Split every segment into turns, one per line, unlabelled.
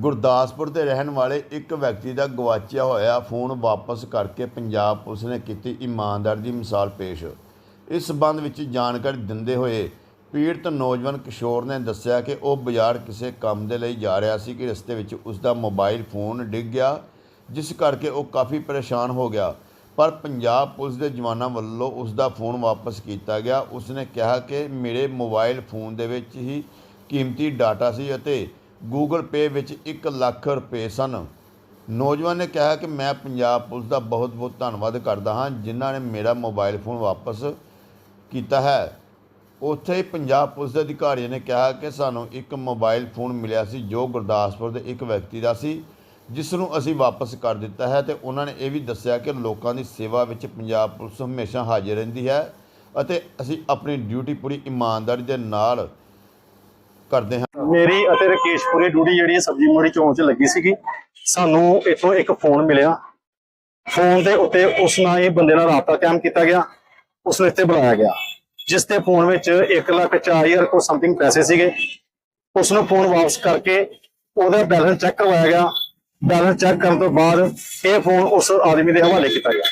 ਗੁਰਦਾਸਪੁਰ ਦੇ ਰਹਿਣ ਵਾਲੇ ਇੱਕ ਵਿਅਕਤੀ ਦਾ ਗਵਾਚਿਆ ਹੋਇਆ ਫੋਨ ਵਾਪਸ ਕਰਕੇ ਪੰਜਾਬ ਪੁਲਿਸ ਨੇ ਕੀਤੀ ਇਮਾਨਦਾਰ ਦੀ ਮਿਸਾਲ ਪੇਸ਼। ਇਸ ਸਬੰਧ ਵਿੱਚ ਜਾਣਕਾਰੀ ਦਿੰਦੇ ਹੋਏ ਪੀੜਤ ਨੌਜਵਾਨ ਕਿਸ਼ੋਰ ਨੇ ਦੱਸਿਆ ਕਿ ਉਹ ਬਾਜ਼ਾਰ ਕਿਸੇ ਕੰਮ ਦੇ ਲਈ ਜਾ ਰਿਹਾ ਸੀ ਕਿ ਰਸਤੇ ਵਿੱਚ ਉਸ ਦਾ ਮੋਬਾਈਲ ਫੋਨ ਡਿੱਗ ਗਿਆ, ਜਿਸ ਕਰਕੇ ਉਹ ਕਾਫੀ ਪਰੇਸ਼ਾਨ ਹੋ ਗਿਆ। ਪਰ ਪੰਜਾਬ ਪੁਲਿਸ ਦੇ ਜਵਾਨਾਂ ਵੱਲੋਂ ਉਸ ਦਾ ਫੋਨ ਵਾਪਸ ਕੀਤਾ ਗਿਆ। ਉਸ ਨੇ ਕਿਹਾ ਕਿ ਮੇਰੇ ਮੋਬਾਈਲ ਫੋਨ ਦੇ ਵਿੱਚ ਹੀ ਕੀਮਤੀ ਡਾਟਾ ਸੀ ਅਤੇ ਗੂਗਲ ਪੇ ਵਿੱਚ 1 ਲੱਖ ਰੁਪਏ ਸਨ। ਨੌਜਵਾਨ ਨੇ ਕਿਹਾ ਕਿ ਮੈਂ ਪੰਜਾਬ ਪੁਲਿਸ ਦਾ ਬਹੁਤ-ਬਹੁਤ ਧੰਨਵਾਦ ਕਰਦਾ ਹਾਂ, ਜਿਨ੍ਹਾਂ ਨੇ ਮੇਰਾ ਮੋਬਾਈਲ ਫੋਨ ਵਾਪਸ ਕੀਤਾ ਹੈ। ਉੱਥੇ ਹੀ ਪੰਜਾਬ ਪੁਲਿਸ ਦੇ ਅਧਿਕਾਰੀਆਂ ਨੇ ਕਿਹਾ ਕਿ ਸਾਨੂੰ ਇੱਕ ਮੋਬਾਈਲ ਫੋਨ ਮਿਲਿਆ ਸੀ, ਜੋ ਗੁਰਦਾਸਪੁਰ ਦੇ ਇੱਕ ਵਿਅਕਤੀ ਦਾ ਸੀ, ਜਿਸ ਨੂੰ ਅਸੀਂ ਵਾਪਸ ਕਰ ਦਿੱਤਾ ਹੈ ਤੇ ਉਹਨਾਂ ਨੇ ਇਹ ਵੀ ਦੱਸਿਆ ਕਿ ਲੋਕਾਂ ਦੀ ਸੇਵਾ ਵਿੱਚ ਪੰਜਾਬ ਪੁਲਿਸ ਹਮੇਸ਼ਾ ਹਾਜ਼ਰ ਰਹਿੰਦੀ ਹੈ ਅਤੇ ਅਸੀਂ ਆਪਣੀ ਡਿਊਟੀ ਪੂਰੀ ਇਮਾਨਦਾਰੀ ਦੇ ਨਾਲ ਕਰਦੇ ਹਾਂ।
ਮੇਰੀ ਅਤੇ ਰਕੇਸ਼ਪੁਰੇ ਡਿਊਟੀ ਜਿਹੜੀ ਹੈ ਸਬਜ਼ੀ ਮੰਡੀ ਚੌਂਕ 'ਚ ਲੱਗੀ ਸੀਗੀ। ਸਾਨੂੰ ਇੱਥੋਂ ਇੱਕ ਫੋਨ ਮਿਲਿਆ। ਫੋਨ ਦੇ ਉੱਤੇ ਉਸ ਨਾਲ ਇਹ ਬੰਦੇ ਨਾਲ ਰਾਬਤਾ ਕਾਇਮ ਕੀਤਾ ਗਿਆ। ਉਸ ਨੂੰ ਇੱਥੇ ਬੁਲਾਇਆ ਗਿਆ। ਜਿਸ ਤੇ ਫੋਨ ਵਿੱਚ 1 ਲੱਖ 4000 ਕੋ ਸਮਥਿੰਗ ਪੈਸੇ ਸੀਗੇ। ਉਸ ਨੂੰ ਫੋਨ ਵਾਪਸ ਕਰਕੇ ਉਹਦਾ ਬੈਲੈਂਸ ਚੈੱਕ ਕਰਵਾਇਆ ਗਿਆ। ਬੈਲੈਂਸ ਚੈੱਕ ਕਰਨ ਤੋਂ ਬਾਅਦ ਇਹ ਫੋਨ ਉਸ ਆਦਮੀ ਦੇ ਹਵਾਲੇ ਕੀਤਾ ਗਿਆ।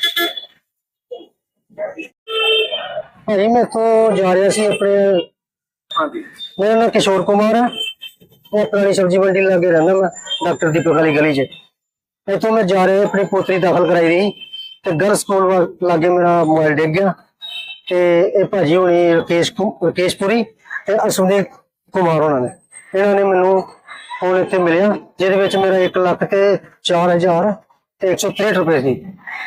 ਭਾਜੀ ਮੈਂ ਇੱਥੋਂ ਜਾ ਰਿਹਾ ਸੀ ਆਪਣੇ
ਹਾਂਜੀ।
ਮੇਰਾ ਨਾਮ ਕਿਸ਼ੋਰ ਕੁਮਾਰ ਹੈ ਮੈਂ ਪੁਰਾਣੀ ਸਬਜ਼ੀ ਮੰਡੀ ਲਾਗੇ ਰਹਿੰਦਾ ਮੈਂ, ਡਾਕਟਰ ਦੀਪਕ ਵਾਲੀ ਗਲੀ 'ਚ। ਇੱਥੋਂ ਮੈਂ ਜਾ ਰਿਹਾ, ਆਪਣੀ ਪੋਤਰੀ ਦਾਖਲ ਕਰਾਈ ਦੀ। ਤੇ ਗਰ ਸਕੂਲ ਲਾਗੇ ਮੇਰਾ ਮੋਬਾਈਲ ਡਿੱਗ ਗਿਆ। ਤੇ ਇਹ ਭਾਜੀ ਹੋਣੀ ਰਕੇਸ਼ ਰਕੇਸ਼ਪੁਰੀ ਤੇ ਅਸੁਦੇਵ ਕੁਮਾਰ ਉਹਨਾਂ ਨੇ। ਇਹਨਾਂ ਨੇ ਮੈਨੂੰ ਹੁਣ ਇੱਥੇ ਮਿਲਿਆ, ਜਿਹਦੇ ਵਿੱਚ ਮੇਰਾ 1 ਲੱਖ ਤੇ 4000 ਤੇ 163 ਰੁਪਏ ਸੀ।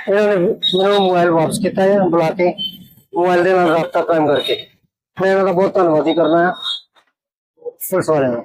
ਇਹਨਾਂ ਨੇ ਮੈਨੂੰ ਮੋਬਾਈਲ ਵਾਪਸ ਕੀਤਾ ਹੈ ਬੁਲਾ ਕੇ ਮੋਬਾਈਲ ਦੇ ਨਾਲ ਰਾਬਤਾ ਕਾਇਮ ਕਰਕੇ। ਮੈਂ ਇਹਨਾਂ ਦਾ ਬਹੁਤ ਧੰਨਵਾਦੀ ਕਰਦਾ ਹਾਂ। ਪੁਲਿਸ ਵਾਲਿਆਂ ਦਾ